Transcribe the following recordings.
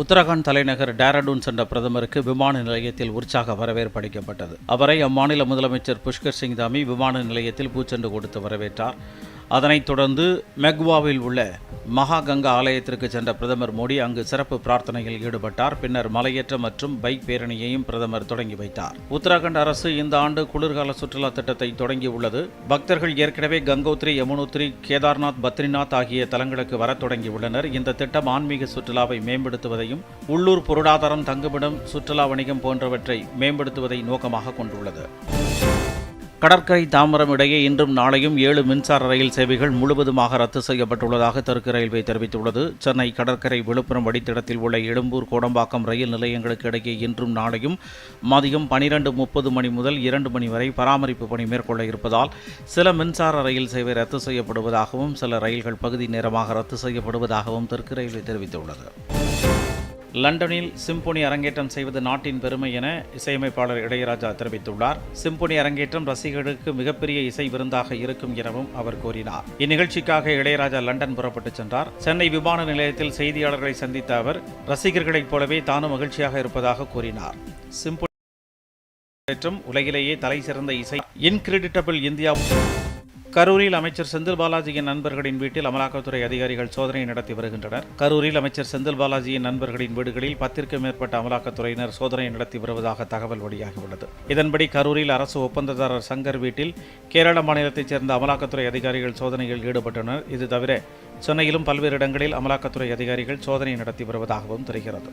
உத்தரகாண்ட் தலைநகர் டேராடூன் சென்ற பிரதமருக்கு விமான நிலையத்தில் உற்சாக வரவேற்பு அளிக்கப்பட்டது அவரை அம்மாநில முதலமைச்சர் புஷ்கர் சிங் தாமி விமான நிலையத்தில் பூச்செண்டு கொடுத்து வரவேற்றார். அதனைத் தொடர்ந்து மெக்வாவில் உள்ள மகா கங்கா ஆலயத்திற்கு சென்ற பிரதமர் மோடி அங்கு சிறப்பு பிரார்த்தனையில் ஈடுபட்டார். பின்னர் மலையேற்ற மற்றும் பைக் பேரணியையும் பிரதமர் தொடங்கி வைத்தார். உத்தராகண்ட் அரசு இந்த ஆண்டு குளிர்கால சுற்றுலா திட்டத்தை தொடங்கியுள்ளது பக்தர்கள் ஏற்கனவே கங்கோத்ரி யமுனோத்ரி கேதார்நாத் பத்ரிநாத் ஆகிய தலங்களுக்கு வரத் தொடங்கியுள்ளனர் இந்த திட்டம் ஆன்மீக சுற்றுலாவை மேம்படுத்துவதையும் உள்ளூர் பொருளாதாரம் தங்குமிடம் சுற்றுலா வணிகம் போன்றவற்றை மேம்படுத்துவதை நோக்கமாக கொண்டுள்ளது. கடற்கரை தாம்பரம் இடையே இன்றும் நாளையும் ஏழு மின்சார ரயில் சேவைகள் முழுவதுமாக ரத்து செய்யப்பட்டுள்ளதாக தெற்கு ரயில்வே தெரிவித்துள்ளது. சென்னை கடற்கரை விழுப்புரம் வடித்திடத்தில் உள்ள எழும்பூர் கோடம்பாக்கம் ரயில் நிலையங்களுக்கு இடையே இன்றும் நாளையும் மதியம் பனிரெண்டு முப்பது மணி முதல் இரண்டு மணி வரை பராமரிப்பு பணி மேற்கொள்ள இருப்பதால் சில மின்சார ரயில் சேவை ரத்து செய்யப்படுவதாகவும் சில ரயில்கள் பகுதி நேரமாக ரத்து செய்யப்படுவதாகவும் தெற்கு ரயில்வே தெரிவித்துள்ளது. லண்டனில் சிம்பொனி அரங்கேற்றம் செய்வது நாட்டின் பெருமை என இசையமைப்பாளர் இளையராஜா தெரிவித்துள்ளார். சிம்பொனி அரங்கேற்றம் ரசிகர்களுக்கு மிகப்பெரிய இசை விருந்தாக இருக்கும் எனவும் அவர் கூறினார். இந்நிகழ்ச்சிக்காக இளையராஜா லண்டன் புறப்பட்டுச் சென்றார். சென்னை விமான நிலையத்தில் செய்தியாளர்களை சந்தித்த அவர் ரசிகர்களைப் போலவே தானும் மகிழ்ச்சியாக இருப்பதாக கூறினார். சிம்பொனி அரங்கேற்றம் உலகிலேயே தலை சிறந்த இசை. இன்கிரெடிட்டபிள் இந்தியா கரூரில் அமைச்சர் செந்தில் பாலாஜியின் நண்பர்களின் வீட்டில் அமலாக்கத்துறை அதிகாரிகள் சோதனை நடத்தி வருகின்றனர். கரூரில் அமைச்சர் செந்தில் பாலாஜியின் நண்பர்களின் வீடுகளில் பத்திற்கும் மேற்பட்ட அமலாக்கத்துறையினர் சோதனை நடத்தி வருவதாக தகவல் வெளியாகியுள்ளது. இதன்படி கரூரில் அரசு ஒப்பந்ததாரர் சங்கர் வீட்டில் கேரள மாநிலத்தைச் சேர்ந்த அமலாக்கத்துறை அதிகாரிகள் சோதனையில் ஈடுபட்டனர். இது தவிர சென்னையிலும் பல்வேறு இடங்களில் அமலாக்கத்துறை அதிகாரிகள் சோதனை நடத்தி வருவதாகவும் தெரிகிறது.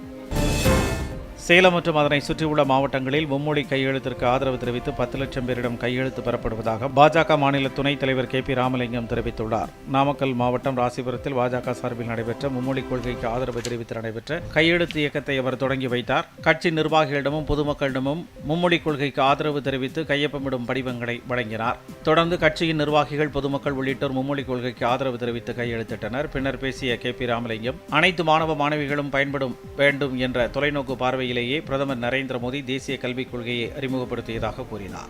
சேலம் மற்றும் அதனை சுற்றியுள்ள மாவட்டங்களில் மும்மொழி கையெழுத்திற்கு ஆதரவு தெரிவித்து பத்து லட்சம் பேரிடம் கையெழுத்து பெறப்படுவதாக பாஜக மாநில துணைத் தலைவர் கே பி ராமலிங்கம் தெரிவித்துள்ளார். நாமக்கல் மாவட்டம் ராசிபுரத்தில் பாஜக சார்பில் நடைபெற்ற மும்மொழி கொள்கைக்கு ஆதரவு தெரிவித்து நடைபெற்ற கையெழுத்து இயக்கத்தை அவர் தொடங்கி வைத்தார். கட்சி நிர்வாகிகளிடமும் பொதுமக்களிடமும் மும்மொழி கொள்கைக்கு ஆதரவு தெரிவித்து கையொப்பமிடும் படிவங்களை வழங்கினார். தொடர்ந்து கட்சியின் நிர்வாகிகள் பொதுமக்கள் உள்ளிட்டோர் மும்மொழி கொள்கைக்கு ஆதரவு தெரிவித்து கையெழுத்திட்டனர். பின்னர் பேசிய கே பி ராமலிங்கம் அனைத்து மாணவ மாணவிகளும் பயன்படும் வேண்டும் என்ற தொலைநோக்கு பார்வையில் உண்மையிலேயே பிரதமர் நரேந்திர மோடி தேசிய கல்விக் கொள்கையை அறிமுகப்படுத்தியதாக கூறினார்.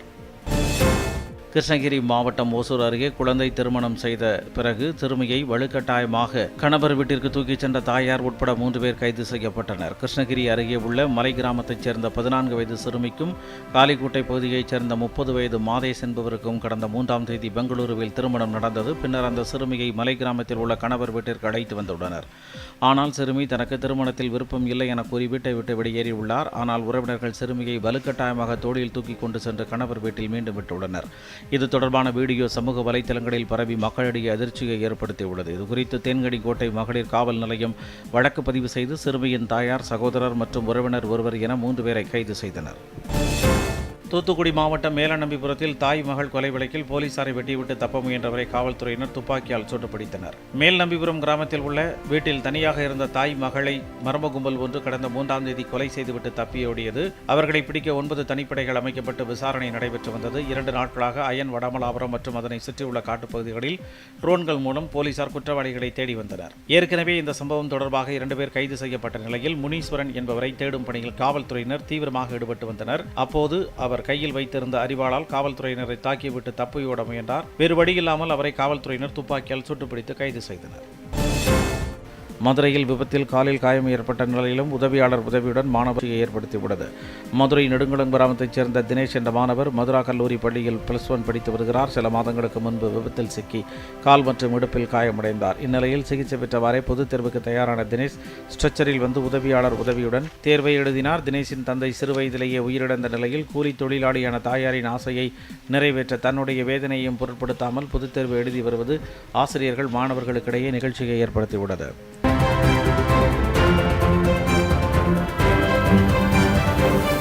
கிருஷ்ணகிரி மாவட்டம் ஓசூர் அருகே குழந்தை திருமணம் செய்த பிறகு சிறுமியை வலுக்கட்டாயமாக கணவர் வீட்டிற்கு தூக்கிச் சென்ற தாயார் உட்பட மூன்று பேர் கைது செய்யப்பட்டனர். கிருஷ்ணகிரி அருகே உள்ள மலை கிராமத்தைச் சேர்ந்த பதினான்கு வயது சிறுமிக்கும் காலிக்கோட்டை பகுதியைச் சேர்ந்த முப்பது வயது மாதேஷ் என்பவருக்கும் கடந்த மூன்றாம் தேதி பெங்களூருவில் திருமணம் நடந்தது. பின்னர் அந்த சிறுமியை மலை கிராமத்தில் உள்ள கணவர் வீட்டிற்கு அழைத்து வந்துள்ளனர். ஆனால் சிறுமி தனக்கு திருமணத்தில் விருப்பம் இல்லை என கூறி வீட்டை விட்டு வெளியேறியுள்ளார். ஆனால் உறவினர்கள் சிறுமியை வலுக்கட்டாயமாக தோளில் தூக்கி கொண்டு சென்று கணவர் வீட்டில் மீண்டும் விட்டுள்ளனர். இது தொடர்பான வீடியோ சமூக வலைதளங்களில் பரவி மக்களிடையே அதிர்ச்சியை ஏற்படுத்தியுள்ளது. இதுகுறித்து கோட்டை மகளிர் காவல் நிலையம் வழக்கு பதிவு செய்து சிறுமியின் தாயார் சகோதரர் மற்றும் உறவினர் ஒருவர் என மூன்று பேரை கைது செய்தனர். தூத்துக்குடி மாவட்டம் மேலநம்பிபுரத்தில் தாய் மகள் கொலை வழக்கில் போலீசாரை வெட்டிவிட்டு தப்ப முயன்றவரை காவல்துறையினர் துப்பாக்கியால் சுட்டுப்பிடித்தனர். மேல்நம்பிபுரம் மேல் நம்பிபுரம் கிராமத்தில் உள்ள வீட்டில் தனியாக இருந்த தாய் மகளை மர்ம கும்பல் ஒன்று கடந்த மூன்றாம் தேதி கொலை செய்துவிட்டு தப்பியோடியது. அவர்களை பிடிக்க ஒன்பது தனிப்படைகள் அமைக்கப்பட்டு விசாரணை நடைபெற்று வந்தது. இரண்டு நாட்களாக அயன் வடமலாபுரம் மற்றும் அதனை சுற்றியுள்ள காட்டுப்பகுதிகளில் ட்ரோன்கள் மூலம் போலீசார் குற்றவாளிகளை தேடி வந்தனர். ஏற்கனவே இந்த சம்பவம் தொடர்பாக இரண்டு பேர் கைது செய்யப்பட்ட நிலையில் முனீஸ்வரன் என்பவரை தேடும் பணியில் காவல்துறையினர் தீவிரமாக ஈடுபட்டு வந்தனர். அப்போது அவர் அவர் கையில் வைத்திருந்த அறிவாளால் காவல்துறையினரை தாக்கிவிட்டு தப்பியோட முயன்றார். வேறு வழியில்லாமல் அவரை காவல்துறையினர் துப்பாக்கியால் சுட்டுப்பிடித்து கைது செய்தனர். மதுரையில் விபத்தில் காலில் காயம் ஏற்பட்ட நிலையிலும் உதவியாளர் உதவியுடன் மாணவரை ஏற்படுத்தியுள்ளது. மதுரை நெடுங்குளம் கிராமத்தைச் சேர்ந்த தினேஷ் என்ற மாணவர் மதுரா கல்லூரி பள்ளியில் பிளஸ் ஒன் படித்து வருகிறார். சில மாதங்களுக்கு முன்பு விபத்தில் சிக்கி கால் மற்றும் இடுப்பில் காயமடைந்தார். இந்நிலையில் சிகிச்சை பெற்றவாறே பொதுத் தேர்வுக்கு தயாரான தினேஷ் ஸ்ட்ரெச்சரில் வந்து உதவியாளர் உதவியுடன் தேர்வை எழுதினார். தினேஷின் தந்தை சிறுவயதிலேயே உயிரிழந்த நிலையில் கூலி தொழிலாளியான தாயாரின் ஆசையை நிறைவேற்ற தன்னுடைய வேதனையையும் பொருட்படுத்தாமல் பொதுத் தேர்வு எழுதி வருவது ஆசிரியர்கள் மாணவர்களுக்கிடையே நிகழ்ச்சியை ஏற்படுத்தியுள்ளது.